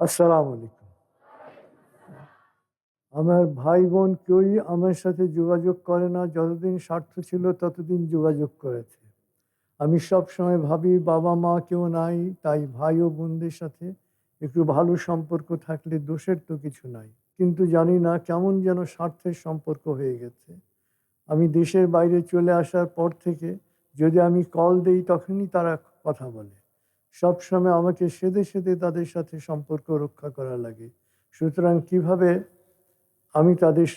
আসসালামু আলাইকুম। আমার ভাই বোন কেউই আমার সাথে যোগাযোগ করে না, যতদিন স্বার্থ ছিল ততদিন যোগাযোগ করেছে। আমি সব সময় ভাবি বাবা মা কেউ নাই, তাই ভাই ও বোনদের সাথে একটু ভালো সম্পর্ক থাকলে দোষের তো কিছু নাই। কিন্তু জানি না কেমন যেন স্বার্থের সম্পর্ক হয়ে গেছে। আমি দেশের বাইরে চলে আসার পর থেকে যদি আমি কল দেই তখনই তারা কথা বলে। সব সময় আমাকে সেদে সেদে তাদের সাথে সম্পর্ক রক্ষা করা লাগে। সুতরাং কীভাবে আমি তাদের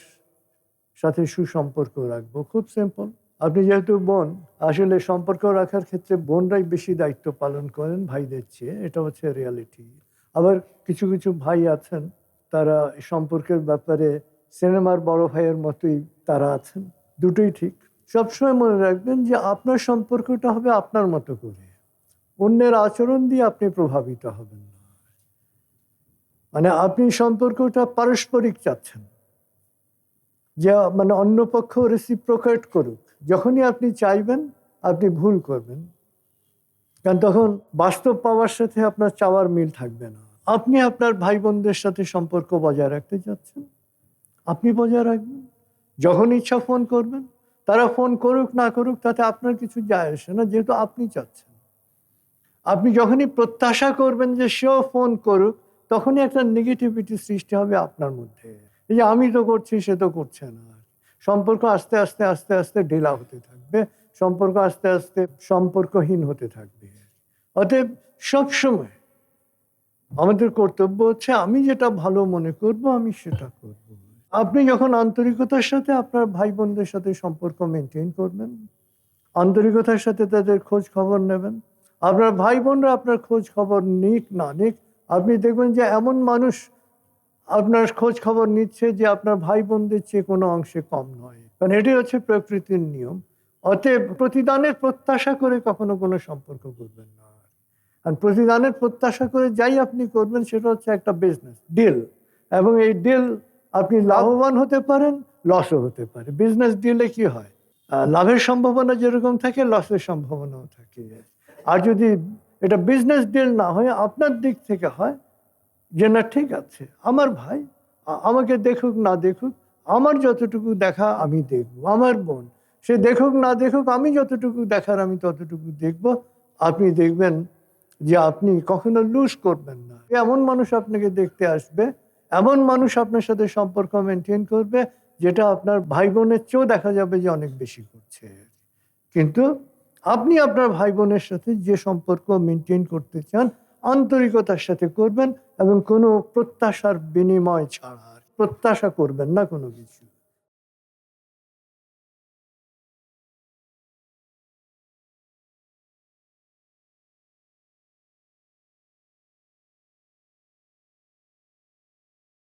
সাথে সুসম্পর্ক রাখব? খুব সিম্পল আপনি যেহেতু বোন, আসলে সম্পর্ক রাখার ক্ষেত্রে বোনরাই বেশি দায়িত্ব পালন করেন ভাইদের চেয়ে, এটা হচ্ছে রিয়ালিটি আবার কিছু কিছু ভাই আছেন, তারা সম্পর্কের ব্যাপারে সিনেমার বড় ভাইয়ের মতোই তারা আছেন, দুটোই ঠিক। সবসময় মনে রাখবেন যে আপনার সম্পর্কটা হবে আপনার মতো করে। অন্যের আচরণ দিয়ে আপনি প্রভাবিত হবেন না। মানে আপনি সম্পর্কটা পারস্পরিক চাচ্ছেন। যে মানে অন্য পক্ষ রেসিপ্রোকেট করুক। যখনই আপনি চাইবেন, আপনি ভুল করবেন। কারণ তখন বাস্তব পাওয়ার সাথে আপনার চাওয়ার মিল থাকবে না। আপনি আপনার ভাই বোনদের সাথে সম্পর্ক বজায় রাখতে চাচ্ছেন। আপনি বজায় রাখবেন। যখন ইচ্ছা ফোন করবেন, তারা ফোন করুক না করুক, তাতে আপনার কিছু যায় আসে না, যেহেতু আপনি চাচ্ছেন। আপনি যখনই প্রত্যাশা করবেন যে সেও ফোন করুক, তখনই একটা নেগেটিভিটি সৃষ্টি হবে আপনার মধ্যে। এই যে আমি তো করছি, সে তো করছে না। সম্পর্ক আস্তে আস্তে আস্তে আস্তে ঢিলা হতে থাকবে। সম্পর্ক আস্তে আস্তে সম্পর্কহীন হতে থাকবে। অতএব সবসময় আমাদের কর্তব্য হচ্ছে, আমি যেটা ভালো মনে করব, আমি সেটা করব। আপনি যখন আন্তরিকতার সাথে আপনার ভাই বোনদের সাথে সম্পর্ক মেনটেন করবেন, আন্তরিকতার সাথে তাদের খোঁজ খবর নেবেন আপনার ভাই বোনরা আপনার খোঁজ খবর নিক, না নিক। আপনি দেখবেন যে এমন মানুষ আপনার খোঁজ খবর নিচ্ছে যে আপনার ভাই বোনদের চেয়ে কোনো অংশে কম নয়। কারণ এটি হচ্ছে প্রকৃতির নিয়ম। অতএব প্রতিদানের প্রত্যাশা করে কখনো কোনো সম্পর্ক করবেন না। আর প্রতিদানের প্রত্যাশা করে যাই আপনি করবেন, সেটা হচ্ছে একটা বিজনেস ডিল এবং এই ডিল আপনি লাভবান হতে পারেন লসও হতে পারে। বিজনেস ডিলে কি হয়? লাভের সম্ভাবনা যেরকম থাকে লসের সম্ভাবনাও থাকে। আর যদি এটা বিজনেস ডিল না হয় আপনার দিক থেকে হয় যে, না, ঠিক আছে, আমার ভাই আমাকে দেখুক, না দেখুক, আমার যতটুকু দেখা আমি দেখব, আমার বোন, সে দেখুক, না দেখুক, আমি যতটুকু দেখার আমি ততটুকু দেখব। আপনি দেখবেন যে, আপনি কখনো লুজ করবেন না। এমন মানুষ আপনাকে দেখতে আসবে, এমন মানুষ আপনার সাথে সম্পর্ক মেনটেন করবে, যেটা আপনার ভাই বোনের চেয়েও দেখা যাবে যে, অনেক বেশি করছে। কিন্তু আপনি আপনার ভাই বোনের সাথে যে সম্পর্ক মেনটেন করতে চান, আন্তরিকতার সাথে করবেন এবং কোনো প্রত্যাশার বিনিময় ছাড়া প্রত্যাশা করবেন না কোনো কিছু।